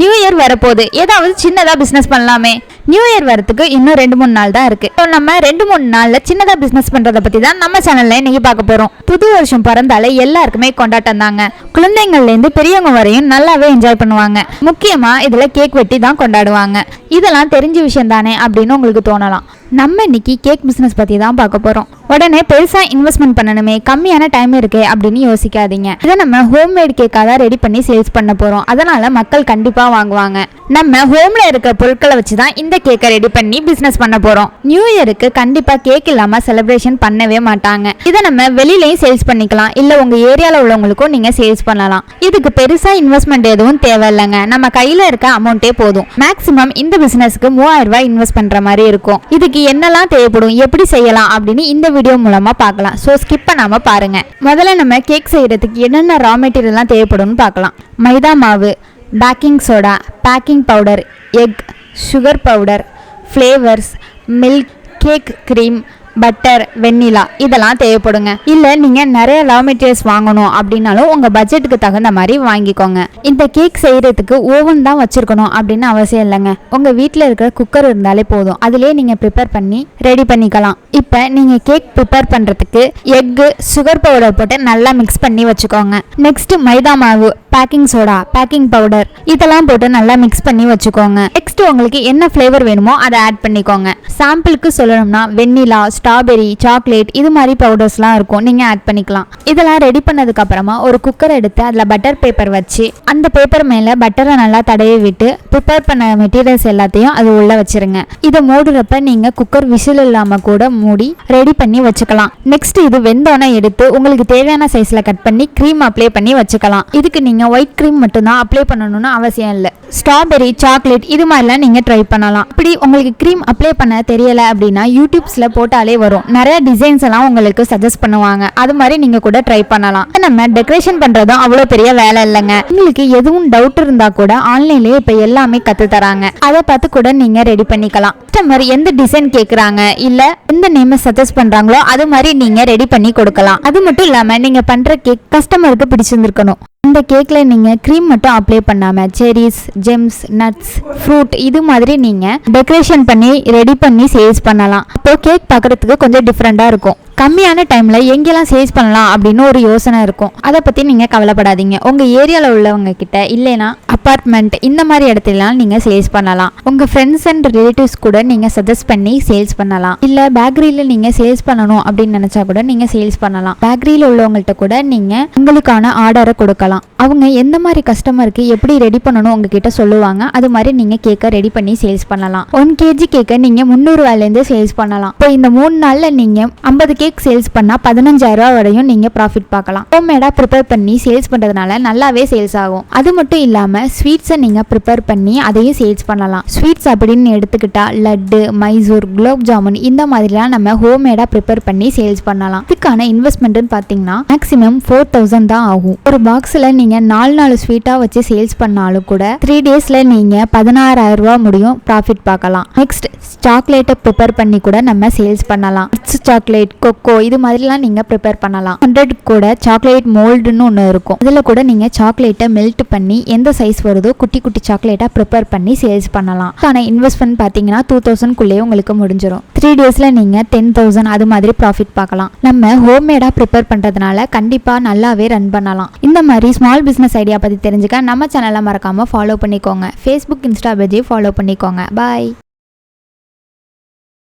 New year வரப்போகுது. ஏதாவது சின்னதாக பிஸ்னஸ் பண்ணலாமே. நியூ இயர் வரத்துக்கு இன்னும் ரெண்டு மூணு நாள் தான் இருக்கு. இப்போ நம்ம ரெண்டு மூணு நாளில் சின்னதாக பிஸ்னஸ் பண்ணுறதை பற்றி தான் நம்ம சேனல்ல இன்னைக்கு பார்க்க போகிறோம் புது வருஷம் பிறந்தாலே எல்லாருக்குமே கொண்டாட்டம் தாங்க. குழந்தைங்கள்லேருந்து பெரியவங்க வரையும் நல்லாவே என்ஜாய் பண்ணுவாங்க. முக்கியமாக இதில் கேக் வெட்டி தான் கொண்டாடுவாங்க. இதெல்லாம் தெரிஞ்ச விஷயம் தானே அப்படின்னு உங்களுக்கு தோணலாம். நம்ம இன்னைக்கு கேக் பிஸ்னஸ் பத்தி தான் பார்க்க போறோம். உடனே பெருசா இன்வெஸ்ட்மெண்ட் பண்ணணுமே கம்மியான டைம் இருக்கே அப்படின்னு யோசிக்காதீங்க. இதை நம்ம ஹோம்மேட் கேக்காக தான் ரெடி பண்ணி சேல்ஸ் பண்ண போறோம். அதனால மக்கள் கண்டிப்பா வாங்குவாங்க. நம்ம ஹோம்ல இருக்க பொருட்களை வச்சு தான் இந்த கேக்கை ரெடி பண்ணி பிசினஸ் பண்ண போறோம். நியூ இயருக்கு கண்டிப்பா கேக் இல்லாம செலிப்ரேஷன் பண்ணவே மாட்டாங்க. இதை நம்ம வெளியிலயும் சேல்ஸ் பண்ணிக்கலாம். இல்ல உங்க ஏரியால உள்ளவங்களுக்கும் நீங்க சேல்ஸ் பண்ணலாம். இதுக்கு பெருசா இன்வெஸ்ட்மெண்ட் எதுவும் தேவையில்லைங்க நம்ம கையில இருக்க அமௌண்ட்டே போதும். மேக்ஸிமம் இந்த பிசினஸ்க்கு மூவாயிரம் ரூபாய் இன்வெஸ்ட் பண்ற மாதிரி இருக்கும். இதுக்கு என்னெல்லாம் தேவைப்படும் எப்படி செய்யலாம் அப்படின்னு இந்த வீடியோ மூலமாக பார்க்கலாம். ஸோ ஸ்கிப் பண்ணாம பாருங்க. முதல்ல நம்ம கேக் செய்கிறதுக்கு என்னென்ன ரா மெட்டீரியல்லாம் தேவைப்படும்னு பார்க்கலாம். மைதா மாவு baking soda baking powder egg sugar powder flavours milk cake cream butter vanilla இதெல்லாம் தேவைப்படுங்க. இல்ல நீங்க நிறைய லவ் மெட்டீரியல்ஸ் வாங்கணும் அப்படின்னாலும் உங்க பட்ஜெட்டுக்கு தகுந்த மாதிரி வாங்கிக்கோங்க. இந்த கேக் செய்யறதுக்கு ஓவன் தான் வச்சிருக்கணும் அப்படின்னு அவசியம் இல்லைங்க. உங்க வீட்டில் இருக்கிற குக்கர் இருந்தாலே போதும். அதுலேயே நீங்க ப்ரிப்பேர் பண்ணி ரெடி பண்ணிக்கலாம். இப்போ நீங்கள் கேக் ப்ரிப்பேர் பண்ணுறதுக்கு எக்கு சுகர் பவுடர் போட்டு நல்லா மிக்ஸ் பண்ணி வச்சுக்கோங்க. நெக்ஸ்ட் மைதா மாவு பேக்கிங் சோடா பேக்கிங் பவுடர் இதெல்லாம் போட்டு நல்லா மிக்ஸ் பண்ணி வச்சுக்கோங்க. நெக்ஸ்ட் உங்களுக்கு என்ன ஃப்ளேவர் வேணுமோ அதை ஆட் பண்ணிக்கோங்க. சாம்பிளுக்கு சொல்லணும்னா வெண்ணிலா ஸ்ட்ராபெரி சாக்லேட் இது மாதிரி பவுடர்ஸ்லாம் இருக்கும். நீங்கள் ஆட் பண்ணிக்கலாம். இதெல்லாம் ரெடி பண்ணதுக்கு அப்புறமா ஒரு குக்கர் எடுத்து அதில் பட்டர் பேப்பர் வச்சு அந்த பேப்பர் மேலே பட்டரை நல்லா தடவி விட்டு ப்ரிப்பேர் பண்ண மெட்டீரியல்ஸ் எல்லாத்தையும் அது உள்ளே வச்சிருங்க. இதை மூடுறப்ப நீங்கள் குக்கர் விசில் இல்லாமல் கூட மூடி ரெடி பண்ணி வச்சுக்கலாம். நெக்ஸ்ட் இது வெந்தோன்னே எடுத்து உங்களுக்கு தேவையான சைஸில் கட் பண்ணி க்ரீம் அப்ளை பண்ணி வச்சுக்கலாம். இதுக்கு நீங்கள் ஒயிட் க்ரீம் மட்டும்தான் அப்ளை பண்ணணும்னு அவசியம் இல்லை. ஸ்ட்ராபெரி சாக்லேட் இது மாதிரிலாம் நீங்கள் ட்ரை பண்ணலாம். இப்படி உங்களுக்கு க்ரீம் அப்ளை பண்ண தெரியல அப்படின்னா யூடியூப்ஸில் போட்டாலே வரும். நிறைய டிசைன்ஸ் எல்லாம் உங்களுக்கு சஜஸ்ட் பண்ணுவாங்க. அது மாதிரி நீங்கள் கூட ட்ரை பண்ணலாம். நம்ம டெக்கரேஷன் பண்ணுறதும் அவ்வளோ பெரிய வேலை இல்லைங்க. உங்களுக்கு எதுவும் டவுட் இருந்தால் கூட ஆன்லைன்லேயே இப்போ எல்லாமே கற்று தராங்க. அதை பார்த்து கூட நீங்கள் ரெடி பண்ணிக்கலாம். கஸ்டமர் எந்த டிசைன் கேட்குறாங்க இல்லை எந்த நேமை சஜஸ்ட் பண்ணுறாங்களோ அது மாதிரி நீங்கள் ரெடி பண்ணி கொடுக்கலாம். அது மட்டும் இல்லாமல் நீங்கள் பண்ணுற கேக் கஸ்டமருக்கு பிடிச்சிருந்துருக்கணும். இந்த கேக்கில் நீங்கள் க்ரீம் மட்டும் அப்ளை பண்ணாமல் செரிஸ் ஜெம்ஸ் நட்ஸ் ஃப்ரூட் இது மாதிரி நீங்கள் டெக்கரேஷன் பண்ணி ரெடி பண்ணி சேல்ஸ் பண்ணலாம். அப்போ கேக் பார்க்கறதுக்கு கொஞ்சம் டிஃப்ரெண்ட்டாக இருக்கும். கம்மியான டைமில் எங்கெல்லாம் சேல்ஸ் பண்ணலாம் அப்படின்னு ஒரு யோசனை இருக்கும். அதை பற்றி நீங்கள் கவலைப்படாதீங்க. உங்கள் ஏரியாவில் உள்ளவங்க கிட்ட இல்லைனா அப்பார்ட்மெண்ட் இந்த மாதிரி இடத்துலலாம் நீங்கள் சேல்ஸ் பண்ணலாம். உங்கள் ஃப்ரெண்ட்ஸ் அண்ட் ரிலேட்டிவ்ஸ் கூட நீங்கள் சஜஸ்ட் பண்ணி சேல்ஸ் பண்ணலாம். இல்லை பேக்கரியில் நீங்கள் சேல்ஸ் பண்ணணும் அப்படின்னு நினச்சா கூட நீங்கள் சேல்ஸ் பண்ணலாம். பேக்கரியில் உள்ளவங்கள்ட்ட கூட நீங்கள் உங்களுக்கான ஆர்டரை கொடுக்கலாம். அவங்க எந்த மாதிரி கஸ்டமருக்கு எப்படி ரெடி பண்ணணும் உங்ககிட்ட சொல்லுவாங்க. அது மாதிரி நீங்க கேக்கை ரெடி பண்ணி சேல்ஸ் பண்ணலாம். ஒன் கேஜி கேக்கை நீங்க முந்நூறு ரூபாயிலேருந்து சேல்ஸ் பண்ணலாம். இப்போ இந்த மூணு நாள்ல நீங்க ஐம்பது கேக் சேல்ஸ் பண்ணா பதினஞ்சாயிரம் ரூபாய் வரையும் நீங்க ப்ராஃபிட் பார்க்கலாம். ஹோம்மேடா ப்ரிப்பேர் பண்ணி சேல்ஸ் பண்றதுனால நல்லாவே சேல்ஸ் ஆகும். அது மட்டும் இல்லாம ஸ்வீட்ஸை நீங்க ப்ரிப்பேர் பண்ணி அதையும் சேல்ஸ் பண்ணலாம். ஸ்வீட்ஸ் அப்படின்னு எடுத்துக்கிட்டா லட்டு மைசூர் குலோப் ஜாமுன் இந்த மாதிரிலாம் நம்ம ஹோம்மேடா ப்ரிப்பேர் பண்ணி சேல்ஸ் பண்ணலாம். இதுக்கான இன்வெஸ்ட்மெண்ட்னு பார்த்தீங்கன்னா மேக்ஸிமம் ஃபோர் தௌசண்ட் தான் ஆகும். ஒரு பாக்ஸில் நீங்கள் நீங்கள் நாலு நாலு ஸ்வீட்டாக வச்சு சேல்ஸ் பண்ணாலும் கூட த்ரீ டேஸில் நீங்கள் பதினாறாயிரம் ரூபா முடியும் ப்ராஃபிட் பார்க்கலாம். நெக்ஸ்ட் சாக்லேட்டை ப்ரிப்பேர் பண்ணி கூட நம்ம சேல்ஸ் பண்ணலாம். சாக்லேட் கொக்கோ இது மாதிரிலாம் நீங்கள் ப்ரிப்பேர் பண்ணலாம். ஹண்ட்ரட் கூட சாக்லேட் மோல்டுன்னு ஒன்று இருக்கும். அதில் கூட நீங்கள் சாக்லேட்டை மெல்ட் பண்ணி எந்த சைஸ் வருதோ குட்டி குட்டி சாக்லேட்டாக ப்ரிப்பேர் பண்ணி சேல்ஸ் பண்ணலாம். ஆனால் இன்வெஸ்ட்மெண்ட் பார்த்தீங்கன்னா டூ தௌசண்ட்குள்ளேயே உங்களுக்கு முடிஞ்சிடும் த்ரீ டேஸில் நீங்கள் டென் தௌசண்ட் அது மாதிரி ப்ராஃபிட் பார்க்கலாம். நம்ம ஹோம்மேடாக ப்ரிப்பேர் பண்ணுறதுனால கண்டிப்பாக நல்லாவே ரன் பண்ணலாம். இந்த மாதிரி ஸ்மால் ஸ்மால் பிஸ்னஸ் ஐடியா பற்றி தெரிஞ்சுக்க நம்ம சேனலை மறக்காமல் ஃபாலோ பண்ணிக்கோங்க. ஃபேஸ்புக் இன்ஸ்டா பேஜையும் ஃபாலோ பண்ணிக்கோங்க. பாய்